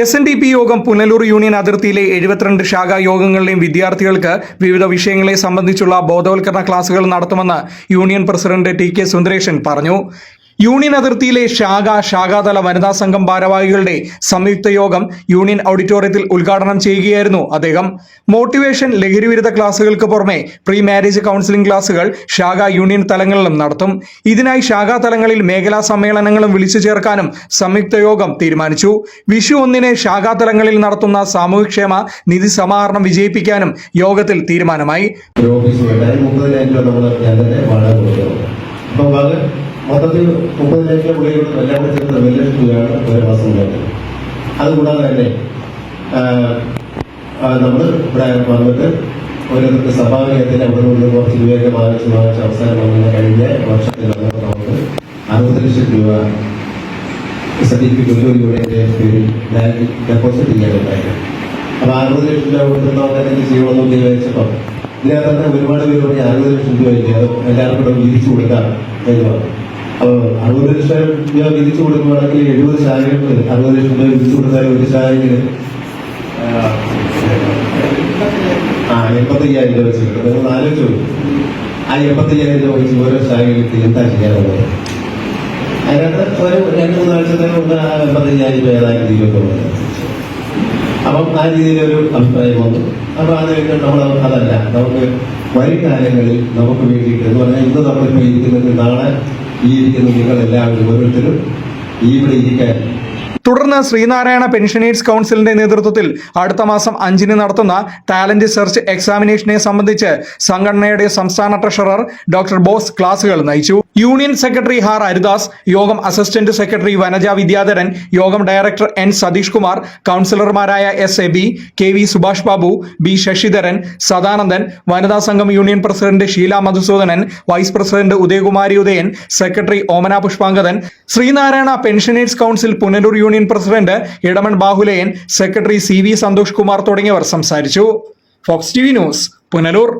S N D P യോഗം Punalur union അതിർത്തിയിലെ എഴുപത്തിരണ്ട് ശാഖാ യോഗങ്ങളിലെയും വിദ്യാർത്ഥികൾക്ക് വിവിധ വിഷയങ്ങളെ സംബന്ധിച്ചുള്ള ബോധവൽക്കരണ ക്ലാസുകൾ നടത്തുമെന്ന് union president T K Sundaresan പറഞ്ഞു. യൂണിയൻ അതിർത്തിയിലെ ശാഖ ശാഖാതല വനിതാ സംഘം ഭാരവാഹികളുടെ സംയുക്ത യോഗം യൂണിയൻ ഓഡിറ്റോറിയത്തിൽ ഉദ്ഘാടനം ചെയ്യുകയായിരുന്നു അദ്ദേഹം. മോട്ടിവേഷൻ ലഹരിവിരുദ്ധ ക്ലാസുകൾക്ക് പുറമെ പ്രീ മാരേജ് കൗൺസിലിംഗ് ക്ലാസുകൾ ശാഖ യൂണിയൻ തലങ്ങളിലും നടത്തും. ഇതിനായി ശാഖാ തലങ്ങളിൽ മേഖലാ സമ്മേളനങ്ങളും വിളിച്ചു ചേർക്കാനും സംയുക്ത യോഗം തീരുമാനിച്ചു. വിഷു ഒന്നിനെ ശാഖാ തലങ്ങളിൽ നടത്തുന്ന സാമൂഹ്യക്ഷേമ നിധി സമാഹരണം വിജയിപ്പിക്കാനും യോഗത്തിൽ തീരുമാനമായി. തന്നെ മൊത്തത്തിൽ മുപ്പത് ലക്ഷം പുള്ളിയോട് എല്ലാം കൂടി ചേർത്ത് ഒരു ഒരു മാസം ഉണ്ടായത്. അതുകൂടാതെ തന്നെ നമ്മൾ ഇവിടെ വന്നിട്ട് ഓരോരുത്തർക്ക് സഭാലയത്തിൽ അവിടെ നിന്ന് കുറച്ച് രൂപയൊക്കെ വാങ്ങിച്ച് വാങ്ങിച്ച് അവസാനം വന്ന കഴിഞ്ഞ വർഷത്തിൽ നമുക്ക് അറുപത് ലക്ഷം രൂപ സർട്ടിഫിക്കറ്റ് യൂണിയന്റെ പേരിൽ ബാങ്കിൽ ഡെപ്പോസിറ്റ് ചെയ്യാനുണ്ടായിരുന്നു. അപ്പൊ അറുപത് ലക്ഷം രൂപ കൊടുത്ത് നമുക്ക് എന്തെങ്കിലും ചെയ്യണമെന്ന് വിചാരിച്ചപ്പോൾ ഇതിനകത്ത് ഒരുപാട് പേര് പറഞ്ഞാൽ അറുപത് ലക്ഷം രൂപ എല്ലാവർക്കും കൂടെ വിരിച്ചു കൊടുക്കാം എന്ന് പറഞ്ഞു. അപ്പോൾ അറുപത് ലക്ഷം രൂപ വിധിച്ചു കൊടുക്കുകയാണെങ്കിൽ എഴുപത് ശാഖകൾ അറുപത് ലക്ഷം രൂപ വിധിച്ചു കൊടുത്താൽ ഒരു ശാഖയിൽ ആ എൺപത്തയ്യായിരം രൂപ വെച്ച് കിട്ടും നിങ്ങൾ ആലോചിച്ചു ആ എൺപത്തയ്യായിരം രൂപ വെച്ച് ഓരോ ശാലകളിൽ എന്താ ചെയ്യാനുള്ളത്? അതിനകത്ത് ഒരു രണ്ട് മൂന്ന് ആഴ്ചത്തേക്ക് മുമ്പ് ആ എൺപത്തയ്യായിരം രൂപ ഏതായാലും തീരുമെന്നുള്ളത് അപ്പം ആ രീതിയിലൊരു അഭിപ്രായം വന്നു. അപ്പൊ അത് നമ്മൾ അതല്ല. നമുക്ക് വരും കാലങ്ങളിൽ നമുക്ക് വേണ്ടിയിട്ട് എന്ന് പറഞ്ഞാൽ ഇന്ന് നമ്മളിപ്പോൾ ഇരിക്കുന്നത് നാളെ ഈ തുടർന്ന് ശ്രീനാരായണ പെൻഷനേഴ്സ് കൗൺസിലിന്റെ നേതൃത്വത്തിൽ അടുത്ത മാസം അഞ്ചിന് നടത്തുന്ന ടാലന്റ് സെർച്ച് എക്സാമിനേഷനെ സംബന്ധിച്ച് സംഘടനയുടെ സംസ്ഥാന ട്രഷറർ ഡോക്ടർ ബോസ് ക്ലാസുകൾ നയിച്ചു. യൂണിയൻ സെക്രട്ടറി ഹാർ ഹരിദാസ് യോഗം അസിസ്റ്റന്റ് സെക്രട്ടറി വനജ വിദ്യാധരൻ യോഗം ഡയറക്ടർ എൻ സതീഷ് കുമാർ കൗൺസിലർമാരായ S A B K V Subhash Babu B Sasidharan Sadanandan വനിതാ സംഘം union president Sheela Madhusoodanan vice president Udayakumari Udayan secretary Omana Pushpangadan Sreenarayana pensioners council Punalur union president Edamon Bahuleyan secretary C V Santhosh Kumar തുടങ്ങിയവർ സംസാരിച്ചു. Fox T news Punalur.